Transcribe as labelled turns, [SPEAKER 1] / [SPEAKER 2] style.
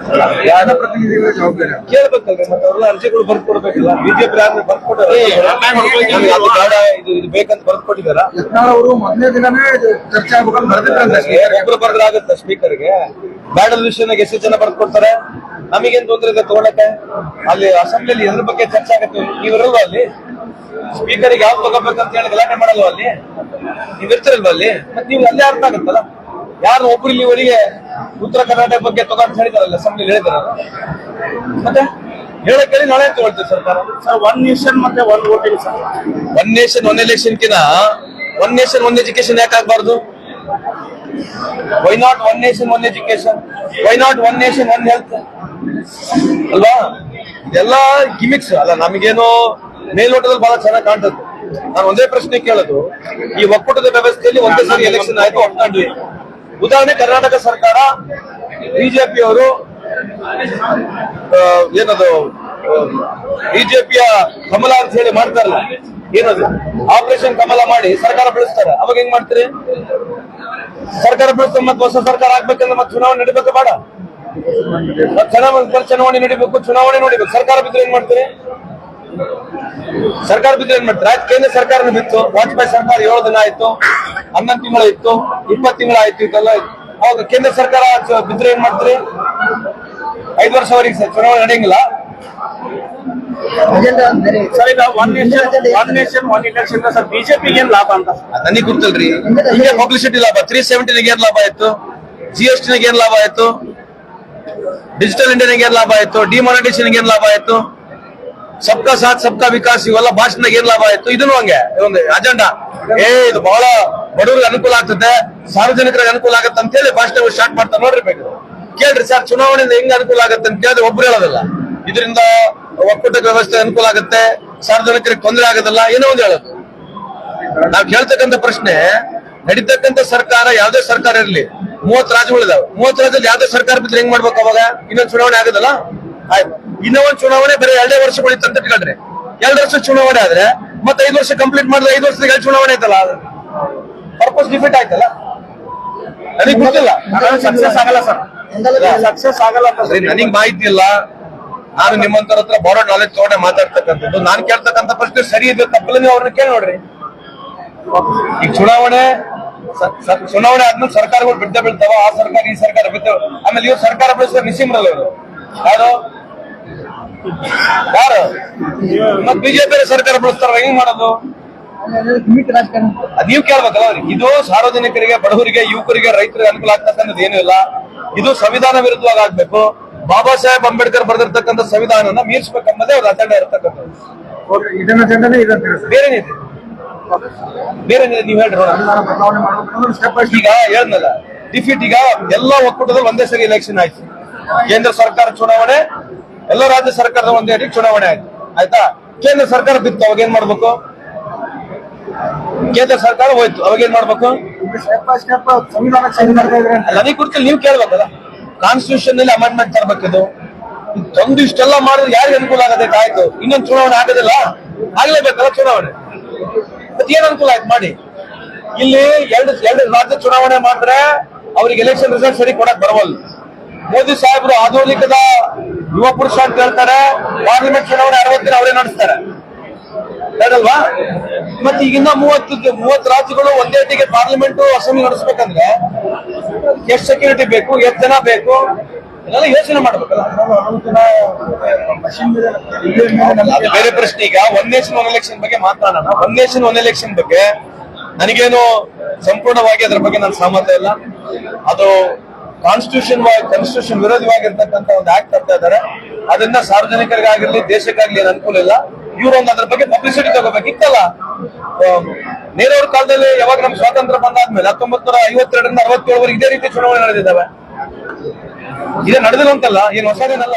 [SPEAKER 1] ಪ್ರತಿನಿಧಿಗಳ ಜವಾಬ್ದಾರಿ
[SPEAKER 2] ಕೇಳ್ಬೇಕಲ್ರಿ ಮತ್ತೆ ಅವ್ರೆಲ್ಲ ಅರ್ಜಿಗಳು ಬರ್ದು ಕೊಡ್ಬೇಕಲ್ಲ ಬಿಜೆಪಿ ಯಾರು ಬರ್ದು ಕೊಟ್ಟಾರ ಇದು ಇದು ಬೇಕಂತ ಬರ್ದು ಕೊಟ್ಟಿದಾರ?
[SPEAKER 1] ಯತ್ನಾಳ್ ಅವರು ಮೊದಲನೇ ದಿನನೇ ಚರ್ಚೆ ಆಗ್ಬೇಕಂತ ಬರೆದಿದ್ರಂತೆ
[SPEAKER 2] ಒಬ್ರು ಬರ್ದ್ರೆ ಆಗುತ್ತೆ ಸ್ಪೀಕರ್ಗೆ ಬ್ಯಾಡಲ್ ವಿಷಯನಾಗ ಎಷ್ಟು ಜನ ಬರ್ದು ಕೊಡ್ತಾರೆ? ನಮಗೇನ್ ತೊಂದ್ರೆ ಇದೆ ತಗೊಳಕ್ಕೆ? ಅಲ್ಲಿ ಅಸೆಂಬ್ಲಿಯಲ್ಲಿ ಎದ್ರ ಬಗ್ಗೆ ಚರ್ಚೆ ಆಗುತ್ತೆ. ನೀವಿರಲ್ವ ಅಲ್ಲಿ? ಸ್ಪೀಕರ್ಗೆ ಯಾವ್ದು ತಗೋಬೇಕಂತ ಹೇಳಿ ಗಲಾಟೆ ಮಾಡಲ್ವ ಅಲ್ಲಿ? ನೀವ್ ಇರ್ತಿರಲ್ವ ಅಲ್ಲಿ? ಮತ್ತೆ ನೀವು ಅಲ್ಲೇ ಅರ್ಥ ಆಗುತ್ತಲ್ಲ? ಯಾರು ಒಬ್ರು ಇಲ್ಲಿವರೆಗೆ ಉತ್ತರ ಕರ್ನಾಟಕ ಬಗ್ಗೆ ತಗೊಂಡು ಹೇಳಿದಾರಲ್ಲ ಅಸೆಂಬ್ಲಿ ಹೇಳಿದಾರಲ್ಲ ಮತ್ತೆ ಹೇಳಕ್ ಹೇಳಿ ನಾಳೆ ತಗೊಳ್ತೀವಿ ಸರ್ಕಾರ.
[SPEAKER 3] ಸರ್ ಒನ್ ನೇಷನ್ ಮತ್ತೆ one voting sir
[SPEAKER 2] one nation one election ಕಿನ one nation one education ಯಾಕೆ ಆಗ್ಬಾರ್ದು? Why not one nation one education why not one nation one health ಅಲ್ವಾ? ಇದೆಲ್ಲ ಗಿಮಿಕ್ಸ್ ಅಲ್ಲ ನಮಗೇನೋ ಮೇಲ್ನೋಟದಲ್ಲಿ ಬಹಳ ಚೆನ್ನಾಗಿ ಕಾಣ್ತದೆ. ನಾನು ಒಂದೇ ಪ್ರಶ್ನೆ ಕೇಳೋದು. ಈ ಒಕ್ಕೂಟದ ವ್ಯವಸ್ಥೆಯಲ್ಲಿ ಒಂದೇ ಸರಿ ಎಲೆಕ್ಷನ್ ಆಯ್ತು ಒಪ್ಕೊಂಡ್ವಿ ಉದಾಹರಣೆ, ಕರ್ನಾಟಕ ಸರ್ಕಾರ ಬಿಜೆಪಿ ಅವರು ಏನದು ಬಿಜೆಪಿಯ ಕಮಲ ಅಂತ ಹೇಳಿ ಮಾಡ್ತಾರಲ್ಲ, ಏನದು ಆಪರೇಷನ್ ಕಮಲ ಮಾಡಿ ಸರ್ಕಾರ ಬೆಳೆಸ್ತಾರೆ. ಅವಾಗ ಹೆಂಗ್ ಮಾಡ್ತೀರಿ? ಸರ್ಕಾರ ಬೆಳೆಸ್ತಾರೆ ಮತ್ತೆ ಹೊಸ ಸರ್ಕಾರ ಆಗ್ಬೇಕಂದ್ರೆ ಮತ್ತೆ ಚುನಾವಣೆ ನಡಿಬೇಕು ಬೇಡ. ಚುನಾವಣೆ ಚುನಾವಣೆ ನಡಿಬೇಕು, ಚುನಾವಣೆ ನೋಡಿಬೇಕು. ಸರ್ಕಾರ ಬಿದ್ರೆ ಏನ್ ಮಾಡ್ತೀರಿ? ಸರ್ಕಾರ ಬಿದ್ದು ಏನ್ ಮಾಡ್ತಾರೆ? ಆಯ್ತು ಕೇಂದ್ರ ಸರ್ಕಾರನ ಬಿತ್ತು. ವಾಜಪೇಯಿ ಸರ್ಕಾರ ಏಳು ದಿನ ಆಯ್ತು ಹನ್ನೊಂದು ತಿಂಗಳ ಇತ್ತು ಇಪ್ಪತ್ತು ತಿಂಗಳ ಆಯ್ತು ಇದೆಲ್ಲ ಅವಾಗ ಕೇಂದ್ರ ಸರ್ಕಾರ ಬಿದ್ದರೆ ಬಿದ್ರೆ ಏನ್ ಮಾಡ್ತೀರಿ? ಐದು ವರ್ಷವರೆಗೆ ಚುನಾವಣೆ ನಡೆಯಂಗಿಲ್ಲ.
[SPEAKER 3] ಸರ್ ಈಗ one nation one nation one election sir ಬಿಜೆಪಿಗೆ ಏನ್ ಲಾಭ ಅಂತ?
[SPEAKER 2] ನನಗೆ ಗೊತ್ತಲ್ರಿ. ಈಗ ಪಬ್ಲಿಸಿಟಿ ಲಾಭ ತ್ರೀ ಸೆವೆಂಟಿನಾಗ ಏನ್ ಲಾಭ ಆಯ್ತು? ಜಿ ಎಸ್ ಟಿನಾಗ ಏನ್ ಲಾಭ ಆಯ್ತು? ಡಿಜಿಟಲ್ ಇಂಡಿಯಾನಾಗ ಏನ್ ಲಾಭ ಆಯ್ತು? ಡಿಮಾನಿಟೇಷನ್ ಏನ್ ಲಾಭ ಆಯ್ತು? ಸಬ್ಕಾ ಸಾಥ್, ಸಬ್ಕಾ ವಿಕಾಸ್, ಇವೆಲ್ಲ ಭಾಷಣದಾಗ ಏನ್ ಲಾಭ ಆಯ್ತು? ಇದನ್ನು ಹಂಗೆ ಒಂದು ಅಜೆಂಡಾ ಏ, ಇದು ಬಹಳ ಬಡವರಿಗೆ ಅನುಕೂಲ ಆಗ್ತದೆ, ಸಾರ್ವಜನಿಕರಿಗೆ ಅನುಕೂಲ ಆಗತ್ತೆ ಅಂತ ಹೇಳಿ ಭಾಷಣ ಸ್ಟಾರ್ಟ್ ಮಾಡ್ತಾರೆ. ನೋಡ್ರಿ ಬೇಕು ಕೇಳ್ರಿ ಸರ್ ಚುನಾವಣೆಯಿಂದ ಹೆಂಗ್ ಅನುಕೂಲ ಆಗತ್ತೆ ಅಂತ ಕೇಳಿದ್ರೆ ಒಬ್ರು ಹೇಳೋದಲ್ಲ. ಇದರಿಂದ ಒಕ್ಕೂಟ ವ್ಯವಸ್ಥೆ ಅನುಕೂಲ ಆಗುತ್ತೆ, ಸಾರ್ವಜನಿಕರಿಗೆ ತೊಂದರೆ ಆಗೋದಿಲ್ಲ, ಏನೋ ಒಂದು ಹೇಳೋದು. ನಾವ್ ಕೇಳ್ತಕ್ಕಂತ ಪ್ರಶ್ನೆ ನಡೀತಕ್ಕಂತ ಸರ್ಕಾರ ಯಾವ್ದೇ ಸರ್ಕಾರ ಇರಲಿ ಮೂವತ್ ರಾಜ್ಯಗಳಿದಾವೆ. ಮೂವತ್ ರಾಜ್ಯದಲ್ಲಿ ಯಾವ್ದೇ ಸರ್ಕಾರ ಬಿದ್ರೆ ಹೆಂಗ್ ಮಾಡ್ಬೇಕು ಅವಾಗ? ಇನ್ನೊಂದು ಚುನಾವಣೆ ಆಗೋದಲ್ಲ? ಆಯ್ತು. ಇನ್ನೂ ಒಂದು ಚುನಾವಣೆ ಬರೀ ಎರಡೇ ವರ್ಷ ಅಂತ ಇಟ್ಕೊಳ್ರಿ ಎರಡು ವರ್ಷ ಚುನಾವಣೆ ಆದ್ರೆ ಮತ್ತೆ ಐದು ವರ್ಷ ಕಂಪ್ಲೀಟ್ ಮಾಡಿದ್ರೆ ಐದು ವರ್ಷದ ಎರಡು ಚುನಾವಣೆ ಆಯ್ತಲ್ಲ? ಪರ್ಪಸ್ ಡಿಫೀಟ್ ಆಯ್ತಲ್ಲ? ನನಗೆ ಗೊತ್ತಿಲ್ಲ.
[SPEAKER 3] ಸಕ್ಸಸ್ ಆಗಲ್ಲ ಸರ್. ಸಕ್ಸಸ್ ಆಗಲ್ಲ
[SPEAKER 2] ನನಗೆ ಮಾಹಿತಿ ಇಲ್ಲ. ನಾನು ನಿಮ್ಮಂತರ ಹತ್ರ ಬಾರೋ ನಾಲೆಜ್ ತಗೊಂಡೆ ಮಾತಾಡ್ತಕ್ಕಂಥದ್ದು. ನಾನ್ ಕೇಳ್ತಕ್ಕಂಥ ಪ್ರಶ್ನೆ ಸರಿ ಇದೆ ತಪ್ಪಲ್ಲ ನೀವು ಅವ್ರನ್ನ ಕೇಳಿ ನೋಡ್ರಿ. ಈ ಚುನಾವಣೆ ಚುನಾವಣೆ ಆದ್ಮೇಲೆ ಸರ್ಕಾರಗಳು ಬಿದ್ದ ಬೀಳ್ತಾವ ಆ ಸರ್ಕಾರ ಈ ಸರ್ಕಾರ ಬಿದ್ದ ಆಮೇಲೆ ಇವ್ರು ಸರ್ಕಾರ ಬೆಳೆಸಿದ್ರೆ ನಿಸಿಮ್ರಲ್ಲ ಇವರು. ಯಾರು? ಯಾರು? ಮತ್ ಬಿಜೆಪಿ ಸರ್ಕಾರ ಬಳಸ್ತಾರ ಹೆಂಗ್ ಮಾಡೋದು? ಅದ್ ನೀವ್ ಕೇಳ್ಬೇಕಲ್ಲ ಅವ್ರಿಗೆ. ಇದು ಸಾರ್ವಜನಿಕರಿಗೆ ಬಡವರಿಗೆ ಯುವಕರಿಗೆ ರೈತರಿಗೆ ಅನುಕೂಲ ಆಗ್ತಕ್ಕಂಥದ್ದು ಏನೂ ಇಲ್ಲ. ಇದು ಸಂವಿಧಾನ ವಿರುದ್ಧವಾಗಿ ಆಗ್ಬೇಕು. ಬಾಬಾ ಸಾಹೇಬ್ ಅಂಬೇಡ್ಕರ್ ಬರೆದಿರ್ತಕ್ಕಂಥ ಸಂವಿಧಾನನ ಮೀರಿಸಬೇಕನ್ನೋದೇ ಅವ್ರ ಅತಡ ಇರತಕ್ಕಂಥದ್ದು. ಬೇರೆ ಬೇರೆ ನೀವ್ ಹೇಳ್ರಿ ಈಗ ಹೇಳ್ದಲ್ಲ ಡಿಫೀಟ್ ಈಗ ಎಲ್ಲಾ ಒಕ್ಕೂಟದಲ್ಲಿ ಒಂದೇ ಸರಿ ಎಲೆಕ್ಷನ್ ಆಯ್ತು. ಕೇಂದ್ರ ಸರ್ಕಾರ ಚುನಾವಣೆ ಎಲ್ಲ ರಾಜ್ಯ ಸರ್ಕಾರದ ಒಂದೇ ಅಡಿ ಚುನಾವಣೆ ಆಯ್ತು. ಆಯ್ತಾ? ಕೇಂದ್ರ ಸರ್ಕಾರ ಬಿತ್ತು ಅವಾಗ ಏನ್ ಮಾಡ್ಬೇಕು? ಕೇಂದ್ರ ಸರ್ಕಾರ ಹೋಯ್ತು ಅವಾಗ ಏನ್ ಮಾಡ್ಬೇಕು? ನನಗೆ ಕುರಿತು ನೀವು ಕೇಳ್ಬೇಕಲ್ಲ? ಕಾನ್ಸ್ಟಿಟ್ಯೂಷನ್ನಲ್ಲಿ ಅಮೆಂಡ್ಮೆಂಟ್ ತರಬೇಕಿದು ತಂದು ಇಷ್ಟೆಲ್ಲ ಮಾಡಿದ್ರೆ ಯಾರಿಗೆ ಅನುಕೂಲ ಆಗತ್ತೆ ಆಯ್ತು. ಇನ್ನೊಂದು ಚುನಾವಣೆ ಆಗೋದಿಲ್ಲ? ಆಗ್ಲೇಬೇಕಲ್ಲ ಚುನಾವಣೆ. ಮತ್ತೆ ಏನ್ ಅನುಕೂಲ ಆಯ್ತು ಮಾಡಿ? ಇಲ್ಲಿ ಎರಡು ಎರಡು ರಾಜ್ಯ ಚುನಾವಣೆ ಮಾಡಿದ್ರೆ ಅವ್ರಿಗೆ ಎಲೆಕ್ಷನ್ ರಿಸಲ್ಟ್ ಸರಿ ಕೊಡಕ್ ಬರವಲ್ಲ ಮೋದಿ ಸಾಹೇಬ್ರು ಆಧುನಿಕದ ಯುವ ಪುರುಷ ಅಂತ ಹೇಳ್ತಾರೆ ಪಾರ್ಲಿಮೆಂಟ್ ಚುನಾವಣೆ ಅರವತ್ತಿನ ಅವರೇ ನಡೆಸ್ತಾರೆ. ಹೇಳಲ್ವಾ? ಮತ್ತೆ ಈಗಿನ ಮೂವತ್ತು ಮೂವತ್ತು ರಾಜ್ಯಗಳು ಒಂದೇ ಟಿಗೆ ಪಾರ್ಲಿಮೆಂಟ್ ಅಸೆಂಬ್ಲಿ ನಡೆಸ್ಬೇಕಂದ್ರೆ ಎಷ್ಟು ಸೆಕ್ಯೂರಿಟಿ ಬೇಕು, ಎಷ್ಟು ಜನ ಬೇಕು, ಇದೆಲ್ಲ ಯೋಚನೆ ಮಾಡ್ಬೇಕಲ್ಲ. ಬೇರೆ ಪ್ರಶ್ನೆ ಈಗ ಒನ್ ನೇಷನ್ ಒನ್ ಎಲೆಕ್ಷನ್ ಬಗ್ಗೆ ಮಾತಾಡೋಣ ಒನ್ ನೇಷನ್ ಒನ್ ಎಲೆಕ್ಷನ್ ಬಗ್ಗೆ ನನಗೇನು ಸಂಪೂರ್ಣವಾಗಿ ಅದ್ರ ಬಗ್ಗೆ ನನ್ನ ಸಾಮರ್ಥ್ಯ ಇಲ್ಲ. ಅದು ಕಾನ್ಸ್ಟಿಟ್ಯೂಷನ್ ಕಾನ್ಸ್ಟಿಟ್ಯೂಷನ್ ವಿರೋಧವಾಗಿರ್ತಕ್ಕಂಥ ಒಂದು ಆಕ್ಟ್ ತರ್ತಾ ಇದ್ದಾರೆ. ಅದನ್ನ ಸಾರ್ವಜನಿಕರಿಗಾಗಿರ್ಲಿ, ದೇಶಕ್ಕಾಗ್ಲಿ ಏನು ಅನುಕೂಲ ಇಲ್ಲ. ಇವರೊಂದು ಅದ್ರ ಬಗ್ಗೆ ಪಬ್ಲಿಸಿಟಿ ತಗೋಬೇಕಿತ್ತಲ್ಲ. ನೇರವ್ರ ಕಾಲದಲ್ಲಿ ಯಾವಾಗ ನಮ್ ಸ್ವಾತಂತ್ರ್ಯ ಬಂದಾದ್ಮೇಲೆ ಹತ್ತೊಂಬತ್ ನೂರ ಐವತ್ತೆರಡರಿಂದ ಅರವತ್ತೇಳವರೆಗೆ ಇದೇ ರೀತಿ ಚುನಾವಣೆ ನಡೆದಿದ್ದಾವೆ. ಇದೇ ನಡೆದಿಲ್ಲ ಅಂತಲ್ಲ ಏನು ಹೊಸದೇನಲ್ಲ.